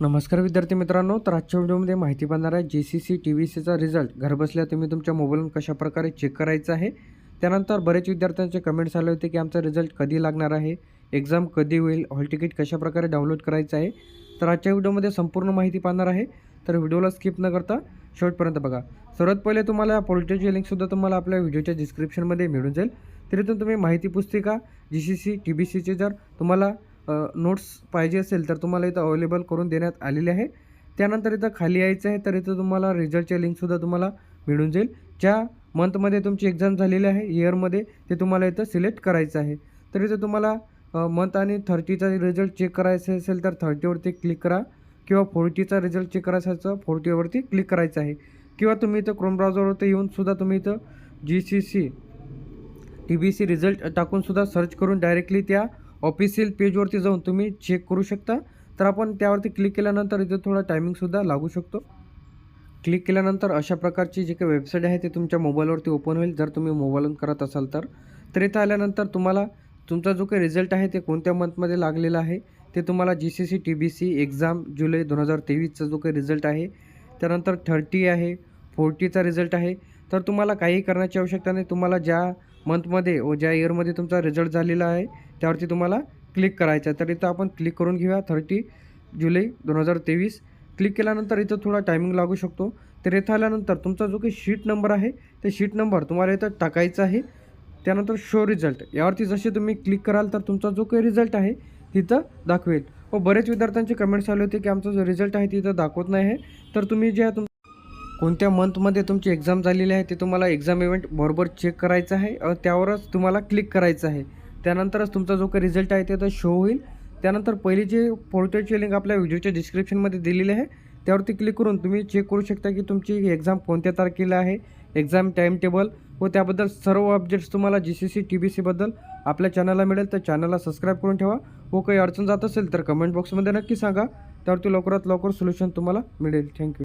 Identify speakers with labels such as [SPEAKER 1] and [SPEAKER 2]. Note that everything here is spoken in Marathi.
[SPEAKER 1] नमस्कार विद्यार्थी मित्रांनो तर आजच्या व्हिडिओमध्ये माहिती पाहणार आहे जे सी सी टी व्ही सीचा रिझल्ट घरबसल्या तुम्ही तुमच्या मोबाईलवरून कशाप्रकारे चेक करायचा आहे? त्यानंतर बरेच विद्यार्थ्यांचे कमेंट्स आले होते की आमचा रिझल्ट कधी लागणार आहे? एक्झाम कधी होईल? हॉल तिकीट कशाप्रकारे डाउनलोड करायचं आहे? तर आजच्या व्हिडिओमध्ये संपूर्ण माहिती पाहणार आहे. तर व्हिडिओला स्किप न करता शेवटपर्यंत बघा. सर्वात पहिले तुम्हाला पोर्टलची लिंकसुद्धा तुम्हाला आपल्या व्हिडिओच्या डिस्क्रिप्शनमध्ये मिळून जाईल. तरीतून तुम्ही माहिती पुस्तिका G C C T B सीचे जर तुम्हाला नोट्स पाहिजे असेल तर तुम्हाला इथं अवेलेबल करून देण्यात आलेले आहे. त्यानंतर इथं खाली यायचं आहे तर इथं तुम्हाला रिझल्टचे लिंकसुद्धा तुम्हाला मिळून जाईल. ज्या मंथमध्ये तुमची एक्झाम झालेली आहे इयरमध्ये ते तुम्हाला इथं सिलेक्ट करायचं आहे. तर इथं तुम्हाला मंथ आणि थर्टीचा रिझल्ट चेक करायचा असेल तर थर्टीवरती क्लिक करा. किंवा फोर्टीचा रिझल्ट चेक करायचा फोर्टीवरती क्लिक करायचं आहे. किंवा तुम्ही इथं क्रोम ब्राउझरवरती येऊन सुद्धा तुम्ही इथं G C C T B C result टाकूनसुद्धा search करून डायरेक्टली त्या ऑफिशियल पेजवरती जाऊन तुम्ही चेक करू शकता. तर आपण त्यावरती क्लिक केल्यानंतर इथे थोडा टायमिंगसुद्धा लागू शकतो. क्लिक केल्यानंतर अशा प्रकारची जी काही वेबसाईट आहे ती तुमच्या मोबाईलवरती ओपन होईल. जर तुम्ही मोबाईलवरून करत असाल तर. तर इथं आल्यानंतर तुम्हाला तुमचा जो काही रिझल्ट आहे ते कोणत्या मंथमध्ये लागलेला आहे ते तुम्हाला G C C T B C exam जुलै दोन हजार तेवीसचा जो काही रिझल्ट आहे त्यानंतर थर्टी आहे फोर्टीचा रिझल्ट आहे. तर तुम्हाला काही करण्याची आवश्यकता नाही. तुम्हाला ज्या मंथमध्ये व ज्या इयरमध्ये तुमचा रिझल्ट झालेला आहे त्यावरती तुम्हाला क्लिक करायचं आहे. तर इथं आपण क्लिक करून घेऊया. थर्टी जुलै दोन हजार तेवीस. क्लिक केल्यानंतर इथं थोडा टायमिंग लागू शकतो. तर इथं आल्यानंतर तुमचा जो काही शीट नंबर आहे ते शीट नंबर तुम्हाला इथं टाकायचा आहे. त्यानंतर शो रिझल्ट यावरती जसे तुम्ही क्लिक कराल तर तुमचा जो काही रिझल्ट आहे तिथं दाखवेल. व बरेच विद्यार्थ्यांचे कमेंट्स आले होते की आमचा जो रिझल्ट आहे तिथं दाखवत नाही आहे. तर तुम्ही ज्या तुम कोणत्या मंथमध्ये तुमची एक्झाम झालेली आहे ते तुम्हाला एक्झाम इव्हेंट बरोबर चेक करायचं आहे. त्यावरच तुम्हाला क्लिक करायचं आहे. त्यानंतरच तुमचा जो काही रिझल्ट आहे ते तर शो होईल. त्यानंतर पहिली जे पोर्टलची लिंक आपल्या व्हिडिओच्या डिस्क्रिप्शनमध्ये दिलेली आहे त्यावरती क्लिक करून तुम्ही चेक करू शकता की तुमची एक्झाम कोणत्या तारखेला आहे एक्झाम टाईम टेबल व त्याबद्दल सर्व अपडेट्स तुम्हाला G C C T B सीबद्दल आपल्या चॅनलला मिळेल. तर चॅनलला सबस्क्राईब करून ठेवा. व काही अडचण जात असेल तर कमेंट बॉक्समध्ये नक्की सांगा. त्यावरती लवकरात लवकर सोल्युशन तुम्हाला मिळेल. थँक्यू